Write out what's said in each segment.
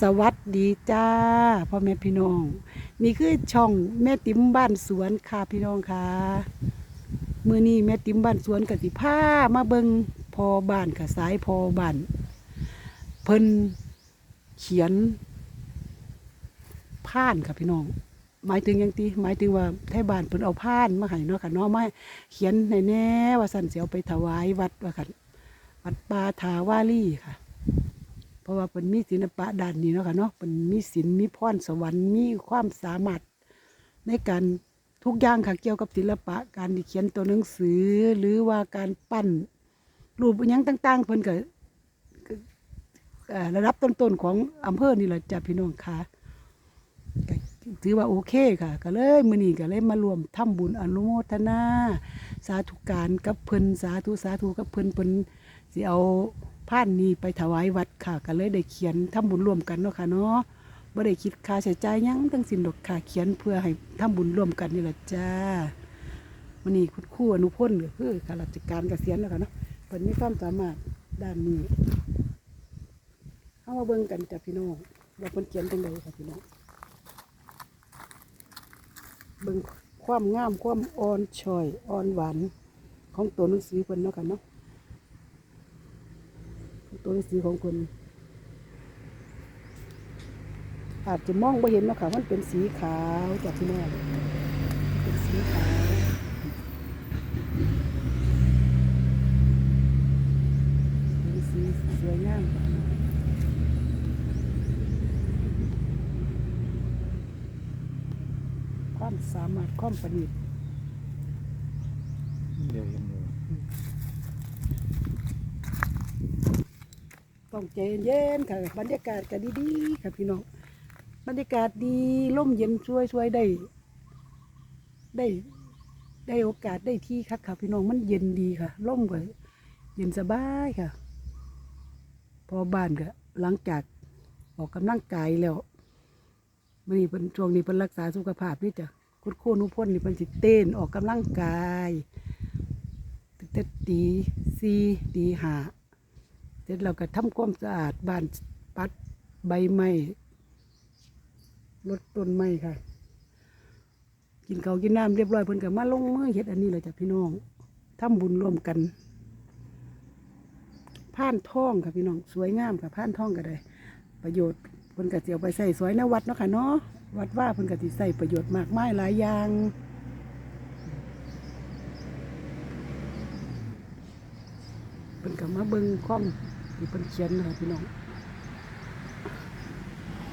สวัสดีจ้าพ่อแม่พี่น้อง นี่คือช่องแม่ติ๋มบ้านสวนค่ะพี่น้องค่ะมือนี้แม่ติ๋มบ้านสวนกสิผ้ามาเบิงพอบ้านค่ะสายพอบ้านเพิ่นเขียนผ่านค่ะพี่น้อง หมายถึงยังตีหมายถึงว่าไทยบ้านเพิ่นเอาผ่านมาให้เนาะค่ะเนาะมาเขียนในแน่ว่าสันเสียวไปถวายวัดว่าค่ะวัดปาทาวาลีค่ะ ราะว่าเป็นมีศิลปะด้านนี้เนาะค่ะเนาะเป็นมีศิลป์มีพรสวรรค์มีความสามารถในการทุกอย่างค่ะเกี่ยวกับศิลปะ การที่เขียนตัวหนังสือ หรือว่าการปั้น รูปยังต่างๆเพิ่นก็ก็เอ่อระดับต้นๆของอำเภอนี่แหละจ้ะพี่น้องค่ะถือว่าโอเคค่ะ ก็เลยมือนี้ก็เลยมารวมทำบุญอนุโมทนา สาธุการกับเพิ่นสาธุสาธุกับเพิ่นเพิ่นสิเอา ผ่านนี้ไปถวายวัดค่ะก็เลยได้เขียนทำบุญร่วมกันเนาะค่ะเนาะบ่ได้คิดค่าใช้จ่ายยังทั้งสิ้นดอกค่ะเขียนเพื่อให้ทำบุญร่วมกันนี่แหละจ้าวันนี้คุณครูอนุพลก็คือข้าราชการเกษียณแล้วค่ะเนาะเพิ่นมีความสามารถด้านนี้เฮามาเบิ่งกันจ้ะพี่น้องว่าเพิ่นเขียนจังไดค่ะพี่น้องเบิ่งความงามความอ่อนช้อยอ่อนหวานของตัวหนังสือเพิ่นเนาะค่ะเนาะ ตัวสือของคนอาจจะมองไม่เห็นนะคะมันเป็นสีขาวจากที่แม่เป็นสีขาวเป็นสีสวยงามความสามารถความประดิษฐ์ เดี๋ยวยังอยู่ ต้องใจเย็นๆค่ะ บรรยากาศก็ดีๆค่ะพี่น้องบรรยากาศดีร่มเย็นช่วยช่วยๆได้ ได้ ได้โอกาสได้ที่คักค่ะพี่น้องมันเย็นดีค่ะร่มก็เย็นสบายค่ะ พอบ้านก็หลังจากออกกำลังกายแล้วมันนี่เป็นช่วงนี้เป็นรักษาสุขภาพนี่จ้ะคุณครูนุพลนี่เป็นสิเต้นออกกำลังกายตั้งแต่ตีสี่ตีห้า ร็จเราก็ทำความสะอาดบ้านปัดใบไม้ลดต้นไม้ค่ะ กินข้ากินน้ำเรียบร้อยเพิ่นก็มาลงมือเฮ็ดอันนี้เลยจ้ะพี่น้องทำบุญร่วมกันผ่านท่องค่ะพี่น้องสวยงามค่ะผ่านท่องก็ได้ ประโยชน์เพิ่นก็สิเอาไปใส่สวยในวัดเนาะค่ะเนาะวัดว่าเพิ่นก็สิใส่ประโยชน์มากมายหลายอย่างเพิ่นก็มาเบิ่งข้อม ที่เพิ่นเขียนนะคะพี่น้อง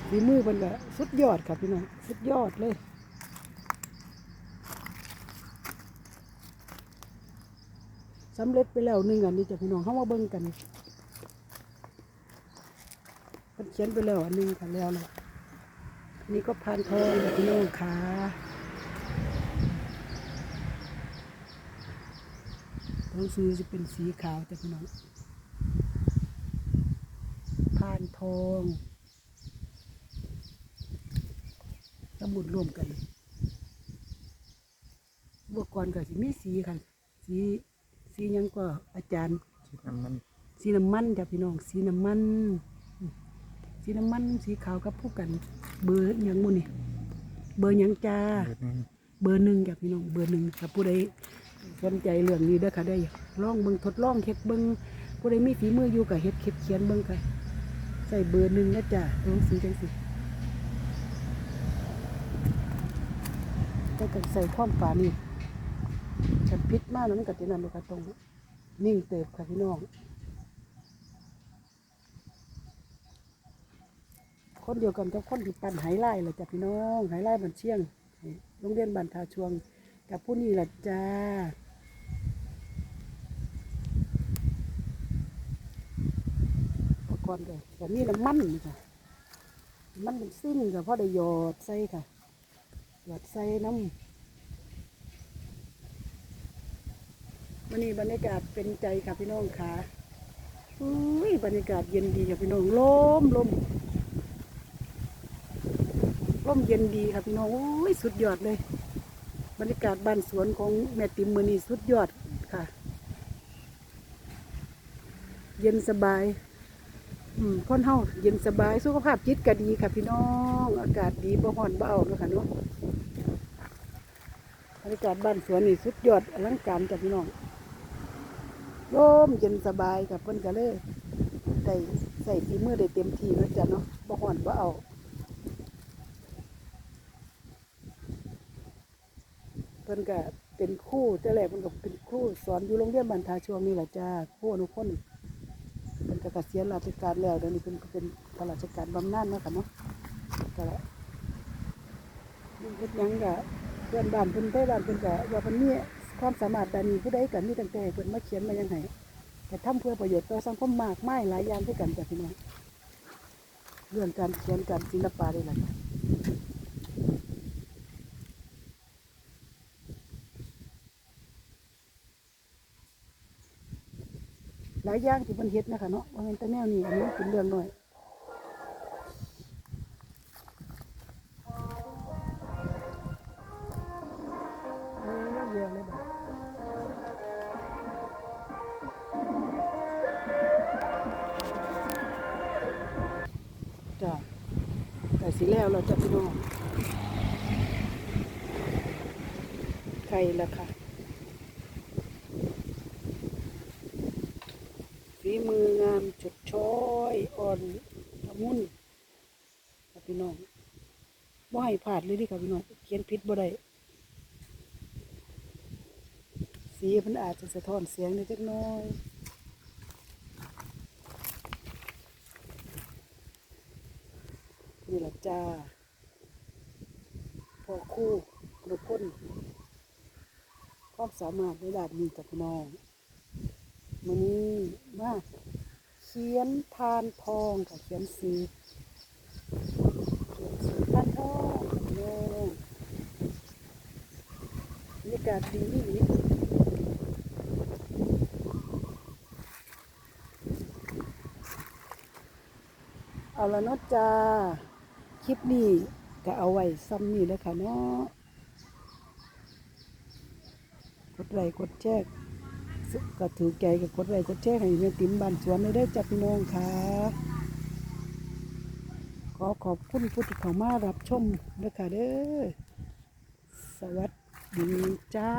ฝีมือเพิ่นก็สุดยอดค่ะพี่น้องสุดยอดเลยสำเร็จไปแล้วหนึ่งอันนี้จ้ะพี่น้องเข้ามาเบิ่งกันเพิ่นเขียนไปแล้วอันหนึงค่ะแล้วนะอันนี้ก็พานทองค่ะพี่น้องค่ะหนังสือจะเป็นสีขาวจ้ะพี่น้องพาน ทองสมุดรวมกันบวกก่อนก็สิมีสีค่ะสีสีหยังก็อาจารย์ คิดน้ำมันสีน้ำมันจ้ะพี่น้อง สีน้ำมันอืมสีน้ำมันสีขาวกับผู้กัน เบอร์หยังหมูนี่เบอร์หยังจ้าเบิดนึงเบอร์หนึ่งจ้ะพี่น้องเบอร์หนึ่งถ้าผู้ใดสนใจเรื่องนี้เด้อค่ะได้ลองเบิ่งทดลองเฮ็ดเบิ่งผู้ใดมีฝีมืออยู่กับเฮ็ดเฮ็ดเขียนเบิ่งค่ะ ใส่เบอร์หนึ่งนะจ้ะตัวหนังสือจังสิแต่กันใส่ความฝานี่กันพิษมากแล้วมันก็จะนั่นเลยค่ะตรง นิ่งเติบค่ะพี่น้อง คนเดียวกันกับคนที่ปั่นไหไล่เลยจ้ะพี่น้องไหไล่บันเชียง โรงเรียนบันทาชวง กับผู้นี้ละจ้า อุปกรณ์ก็แบบนี้น้ำมันค่ะมันเป็นซิ่งกับพ่อได้หยอดใส่ค่ะหยอดใส่น้ำวันนี้บรรยากาศเป็นใจค่ะพี่น้องค่ะอุ้ยบรรยากาศเย็นดีค่ะพี่น้องลมลมร่มเย็นดีค่ะพี่น้องโอ้ยสุดยอดเลย บรรยากาศบ้านสวนของแม่ติ๋มมือนี้สุดยอดค่ะ เย็นสบาย คนเฮาเย็นสบายสุขภาพจิตก็ดีค่ะพี่น้องอากาศดีบ่ร้อนบ่เอาเนาะค่ะเนาะบรรยากาศบ้านสวนนี่สุดยอดอลังการจ้ะพี่น้องร่มเย็นสบายกับเพิ่นก็เลยได้ใส่ฝีมือได้เต็มที่เนาะจ้ะเนาะบ่ร้อนบ่เอาเพิ่นก็เป็นครู่แต่แรกเพิ่นก็เป็นครู่สอนอยู่โรงเรียนบรรทาช่วงนี้แหละจ้าครู่อนุคน นก็เกษียณราชการแล้วเดี๋ยวนี้เพิ่นก็เป็นข้าราชการบำนาญเนาะค่ะเนาะก็เฮ็ดหยังก็เพื่อนบ้านเพิ่นไปบ้านเพิ่นก็ว่าเพิ่นมีความสามารถด้านนี้ผู้ใดก็มีตั้งแต่ให้เพิ่นมาเขียนมายังไงแต่ทำเพื่อประโยชน์ต่อสังคมมากมายหลายอย่างด้วยกันจ้ะพี่น้องเรื่องการเขียนการศิลปะนี่แหละจ้ะายอย่างที่มันเฮ็ดนะคะเนาะว่าเป็นต่แนวนี้อันนี้เป็นเรื่องหน่อยจ้ะแต่สีแล้วเราจะพี่น้องไข่ละค่ะ ฝีมืองามจดช้อยอ่อนละมุนครับพี่น้องบ่ให้พลาดเลยดิครับพี่น้องเขียนผิดบ่ได้สีมันอาจจะสะท้อนเสียงนิดน้อยนี่แหละจ้าพ่อครู่ทุกคนความสามารถในด้านนี้กับพี่น้องมันนี้มาเขียนทานทองกับเขียนสีเขียนสีทานทองโน่บรรยากาศดีเอาละเนาะจ้า คลิปนี้ก็เอาไว้ซ้ำนี่แล้วค่ะเนาะกดไลค์กดแชร์ ก็ถือใจกับกดไลค์กดแชร์ให้แม่ติ๋มบ้านสวนได้ได้จับพี่น้องค่ะ ขอขอบคุณผู้ที่เข้ามารับชมนะคะเด้อสวัสดีจ้า